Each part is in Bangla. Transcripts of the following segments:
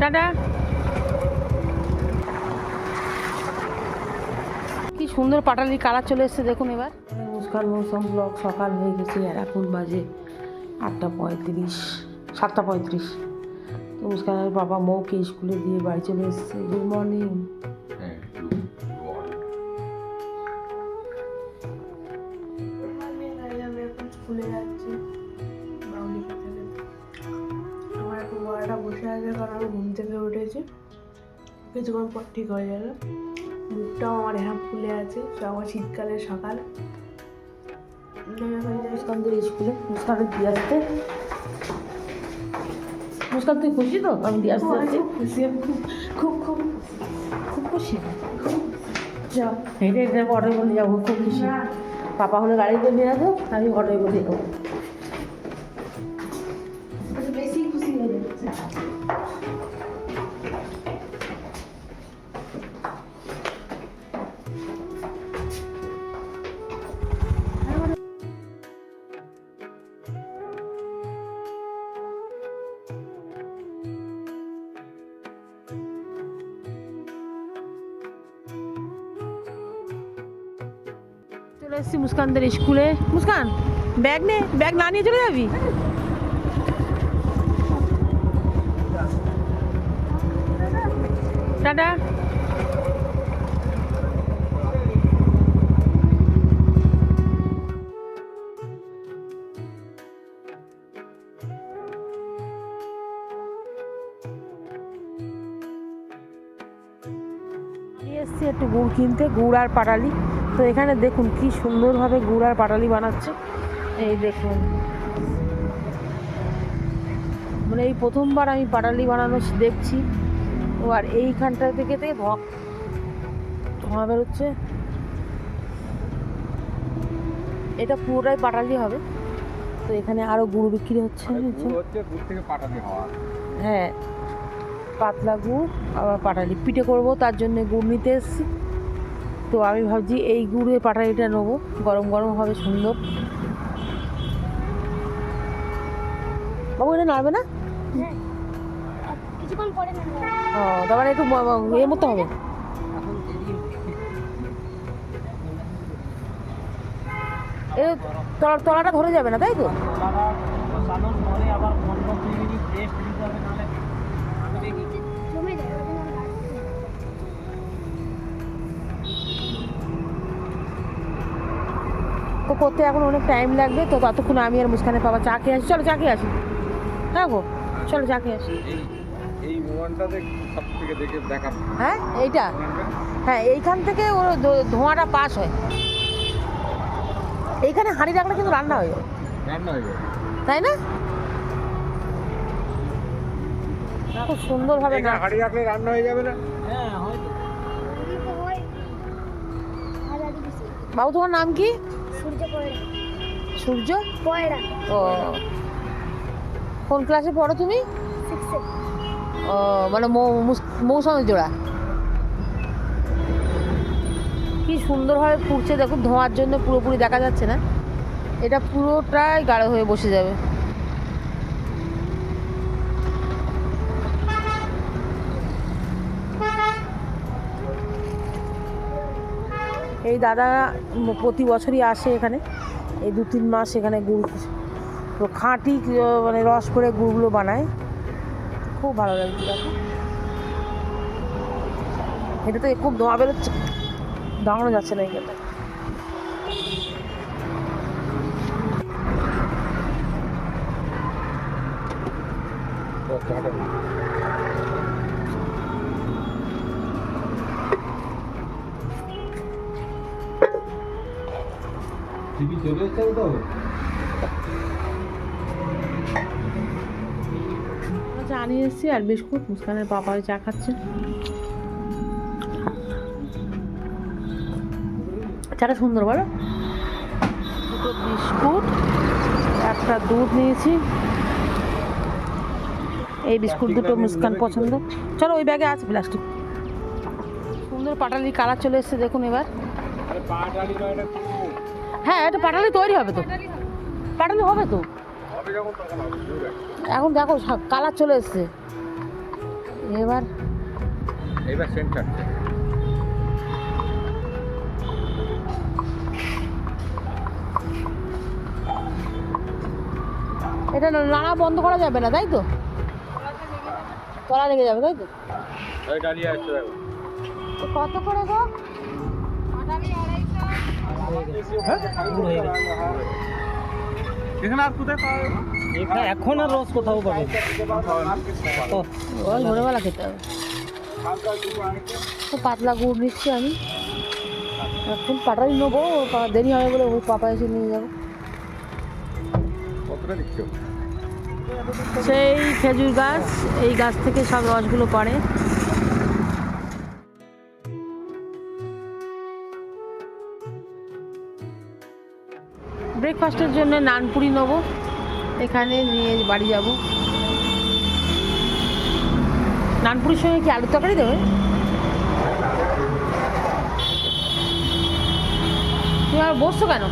টাটা কি সুন্দর পাটালি কালার চলে এসছে দেখুন এবার। মুস্কান মৌসুম ব্লক সকাল হয়ে গেছে আর এখন বাজে আটটা পঁয়ত্রিশ সাতটা পঁয়ত্রিশ। তো মুস্কানের বাবা মৌকে স্কুলে দিয়ে বাড়ি চলে এসেছে। গুড মর্নিং কারণ ঘুম থেকে উঠেছি। কিছুক্ষণ পর ঠিক হয়ে যাবে মুখটাও আমার এখন ফুলে আছে আমার শীতকালের সকাল। মুস্কানদের স্কুলে মুস্কানকে দিয়ে আসতে। মুস্কান তুই খুশি তো? আমি দিয়ে আসতে যাচ্ছি। খুশি আমি খুব খুব খুব খুশি। যাও। হেঁটে হেঁটে অটোয় বলে যাব খুব খুশি। পাপা হলে গাড়িতে নিয়ে আসব আমি অটোয় বলে যাব। চলে এসেছি মুস্কানদের স্কুলে। মুস্কান ব্যাগ নে ব্যাগ না নিয়ে চলে যাবি? টাটা। এসেছি একটু গুড় কিনতে গুড় আর পাটালি। তো এখানে দেখুন কি সুন্দরভাবে গুড় আর পাটালি বানাচ্ছে। এই দেখুন। মানে এই প্রথমবার আমি পাটালি বানানো দেখছি। ও আর এইখানটা থেকে থেকে ধোঁয়া ধোঁয়া বেরোচ্ছে। এটা পুরোটাই পাটালি হবে। তো এখানে আরও গুড় বিক্রি হচ্ছে হ্যাঁ। পাতলা গুড় আবার পাটালি। পিঠে করব তার জন্য গুড় নিতে এসেছি। তো আমি ভাবছি এই গুড়ে পাটালিটা নেব। গরম গরম হবে সুন্দর। বাবু এটা নাড়বে না? কিছুক্ষণ ও তারপরে একটু ইয়ে মতো হবে। তলাটা ধরে যাবে না তাই তো? জমে যায় তো করতে এখন অনেক টাইম লাগবে তো ততক্ষণ আমি আর মুস্কানের বাবা চা খেয়ে আসি। চলো চা খেয়ে আসি। হ্যাঁ গো চলো চা খেয়ে আসি। এই এই সব থেকে দেখে দেখা হ্যাঁ এইটা? হ্যাঁ এইখান থেকে ওর ধোঁয়াটা পাস হয়। এইখানে হাঁড়ি রাখলে কিন্তু রান্না হয়ে রান্না হয়ে যাবে তাই না? খুব সুন্দরভাবে হাঁড়ি রাখলে রান্না হয়ে যাবে না? বাবু তোমার নাম কি? সূর্য পয়রা ও। কোন ক্লাসে পড়ো তুমি? ও মানে মৌসুমী জোড়া। কি সুন্দরভাবে পুড়ছে দেখুন ধোঁয়ার জন্য পুরোপুরি দেখা যাচ্ছে না। এটা পুরোটাই গাঢ় হয়ে বসে যাবে। এই দাদা প্রতি বছরই আসে এখানে। এই দু তিন মাস এখানে গুড় খাঁটি মানে রস করে গুড়গুলো বানায়। খুব ভালো লাগছে এটা তো খুব ধোঁয়া বেরোচ্ছে। দাঁড়ানো যাচ্ছে না এখানে টিভি চলে এসছে তো। চা নিয়ে এসেছি আর বিস্কুট মুস্কানের পাপা চা খাচ্ছে। চাটা সুন্দর বলো। দুটো বিস্কুট একটা দুধ নিয়েছি। এই বিস্কুট দুটো মুস্কান পছন্দ চলো ওই ব্যাগে আছে প্লাস্টিক। সুন্দর পাটালি কালার চলে এসেছে দেখুন এবার। হ্যাঁ এটা পাটালি তৈরি হবে তো। পাটালি হবে তো। এখন দেখো কালার চলে এসছে। এবার এইবার সেন্ট ছাড়ছে এটা নাড়া বন্ধ করা যাবে না তাই তো? তলা লেগে যাবে তাই তো? কত করে গো? এখানে আর কোথায় পাওয়া এখানে এখন আর রোজ কোথাও পাবে তো ওই ভোরবেলা খেতে হবে। তো পাতলা গুড় নিচ্ছি আমি। এখন পাটাই নেব পা- দেরি হবে বলে ওই পাপা এসে নিয়ে যাব। সেই খেজুর গাছ এই গাছ থেকে সব রসগুলো পড়ে। ব্রেকফাস্টের জন্য নানপুরি নেব। এখানে নিয়ে বাড়ি যাব। নানপুরির সঙ্গে কি আলুর তরকারি দেবে? তুমি আর বসছো কেন?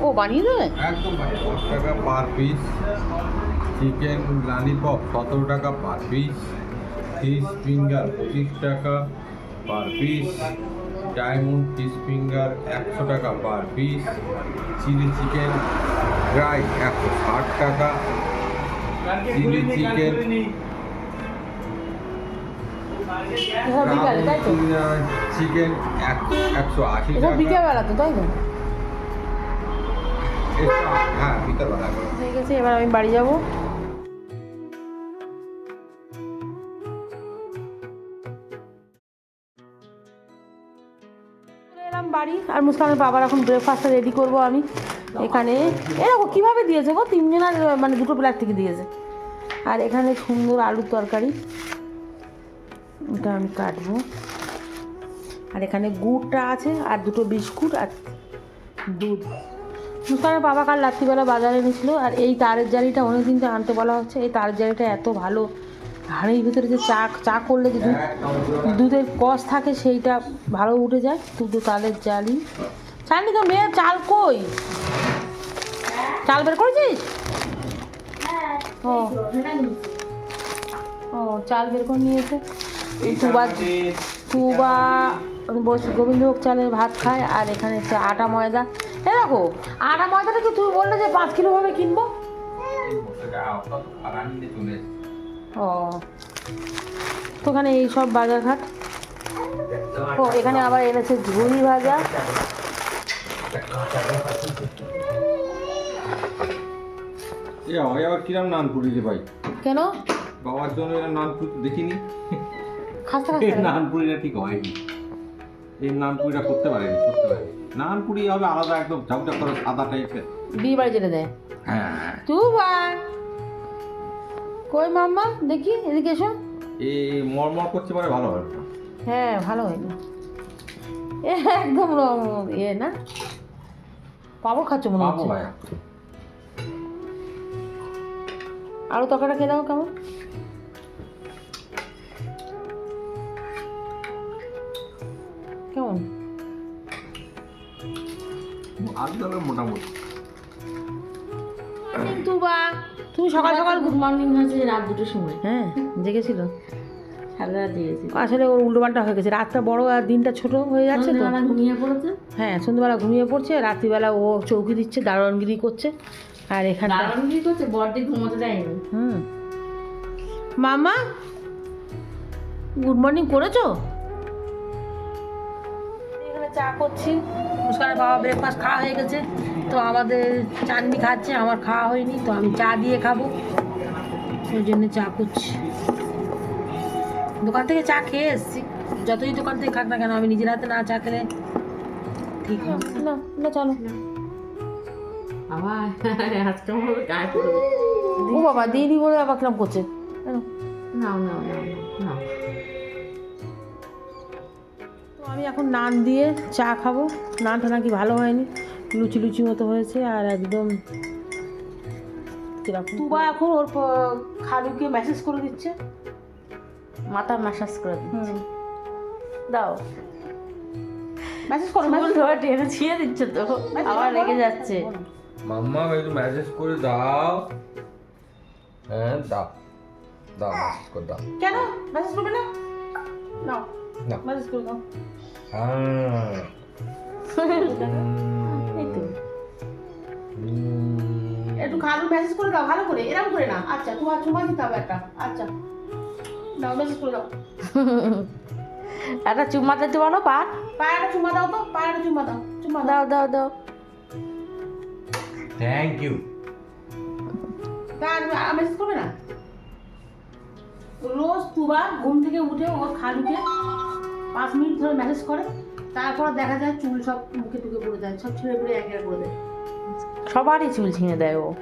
ও, বানিয়ে দেবে? পার পিস চিকেন লালিপপ সতেরো টাকা পার পিস ফিশ ফিঙ্গার পঁচিশ টাকা per piece diamond fish finger একশো টাকা per piece chilli chicken dry একশো ষাট টাকা। চিলি চিকেন চিকেন একশো আশি টাকা। বিকেলবেলা তো তাই তো? হ্যাঁ বিকালবেলা। ঠিক আছে এবার আমি বাড়ি যাব। বাড়ি আর মুস্কানের বাবার এখন ব্রেকফাস্টটা রেডি করব আমি এখানে। এরকম কীভাবে দিয়েছে গো? তিনজনের মানে দুটো প্লেট থেকে দিয়েছে। আর এখানে সুন্দর আলুর তরকারি। এটা আমি কাটবো। আর এখানে গুড়টা আছে আর দুটো বিস্কুট আর দুধ। মুস্কানের বাবা কাল রাত্রিবেলা বাজারে এনেছিল আর এই তারের জালিটা অনেক দিন আনতে বলা হচ্ছে। এই তারের জালিটা এত ভালো। হাড়ির ভিতরে যে চা চা করলে যে দুধ দুধের কষ থাকে সেইটা ভালো উঠে যায়। দুটো তালের জালি। চালনি তো মেয়ে চাল কই? চাল বের করেছিস? ও। ও চাল বের করে নিয়েছে তুবা তুবা বসে গোবিন্দভোগ চালের ভাত খায় আর এখানে হচ্ছে আটা ময়দা। এ দেখো আটা ময়দাটা কি তুই বললে যে পাঁচ কিলো ভাবে কিনবো? ও। তো ওখানে এই সব বাজারঘাট? ও এখানে আবার এনেছে ঝুড়ি ভাজা। এ হয় আবার কিরাম নান পুরি রে ভাই? কেন? বাবার জন্য এরম নান পুরি দেখিনি। খাস্তা খাস্তা নান পুরিটা ঠিক হয়নি। এই নান পুরিটা করতে পারেনি করতে পারেনি। নান পুরি হবে আলাদা একদম ঝকঝক করে সাদা টাইপের বিয়ে বাড়ি যেতে দেয়? হ্যাঁ তুই বা কই মাম্মা? দেখি এদিকে এসো। এই মরমর করছে মানে ভালো হবে হ্যাঁ ভালো হয়নি এ একদম ইয়ে না। পাবো খাচ্ছ মনে হচ্ছে। ভাই আরও তরকারিটা খেয়ে দাও কেমন? কেমন? তাহলে মোটামুটি। কিন্তু বা তুমি সকাল সকাল গুড মর্নিং হয়েছে রাত দুটোর সময়। হ্যাঁ জেগেছিল। সারা রাত জেগেছি আসলে ওর উল্টোপাল্টা হয়ে গেছে। রাতটা বড় আর দিনটা ছোট হয়ে যাচ্ছে তো। ঘুমিয়ে পড়েছে? হ্যাঁ সন্ধ্যেবেলা ঘুমিয়ে পড়ছে রাত্রিবেলা ও চৌকি দিচ্ছে দারোয়ানগিরি করছে। আর দারুণ কি করছে? বড়দি ঘুমোতে দেয়নি হুম। মামা গুড মর্নিং করেছ? এখানে চা করছি। মুস্কানের বাবা ব্রেকফাস্ট খাওয়া হয়ে গেছে। তো আমাদের চাটনি খাচ্ছে আমার খাওয়া হয়নি তো আমি চা দিয়ে খাব। ওই জন্য চা করছি। দোকান থেকে চা খেয়ে এসছি। যতই দোকান থেকে খাক না কেন আমি নিজের হাতে না চা খেলে ঠিক হবে। না না চলো। আবার? আজকে আমার গায়ে পড়বে ও বাবা দিইনি বলে আবার কিরম করছে? নাও নাও নাও নাও। তো আমি এখন নান দিয়ে চা খাব। নানটা নাকি ভালো হয়নি। লুচি লুচি মতো হয়েছে আর একদম তুবা এখন ওর খালুকে মেসেজ করে দিচ্ছে। মাথা ম্যাসাজ করে হুম। দাও। মেসেজ করো মেসেজ ধরে টেনে ছিঁড়ে দিচ্ছে তো। আবার রেগে যাচ্ছে। মাম্মা একটু ম্যাসেজ করে দাও। হ্যাঁ দাও। দাও ম্যাসেজ করে দাও। কেন? মেসেজ করবে না? না। মেসেজ করে দাও। হ্যাঁ। একটু ভালো মেসেজ করে দাও ভালো করে এরকম করে না। আচ্ছা তোমার চুমা দিতে হবে একটা। আচ্ছা। দাও মেসেজ করে দাও। একটা চুম্মা দিতে বলো পার। পায়ে একটা চুমা দাও তো পায়ে একটা চুমা দাও। চুমা দাও দাও। দাও থ্যাংক ইউ তার মেসেজ করবে না? রোজ তুবা ঘুম থেকে উঠে ওর খালুকে পাঁচ মিনিট ধরে মেসেজ করে তারপর দেখা যায় চুল সব মুখে টুকে পড়ে যায় সব ছেড়ে পড়ে এক এক করে দেয় সবারই চুল ছিঁড়ে দেয় ও।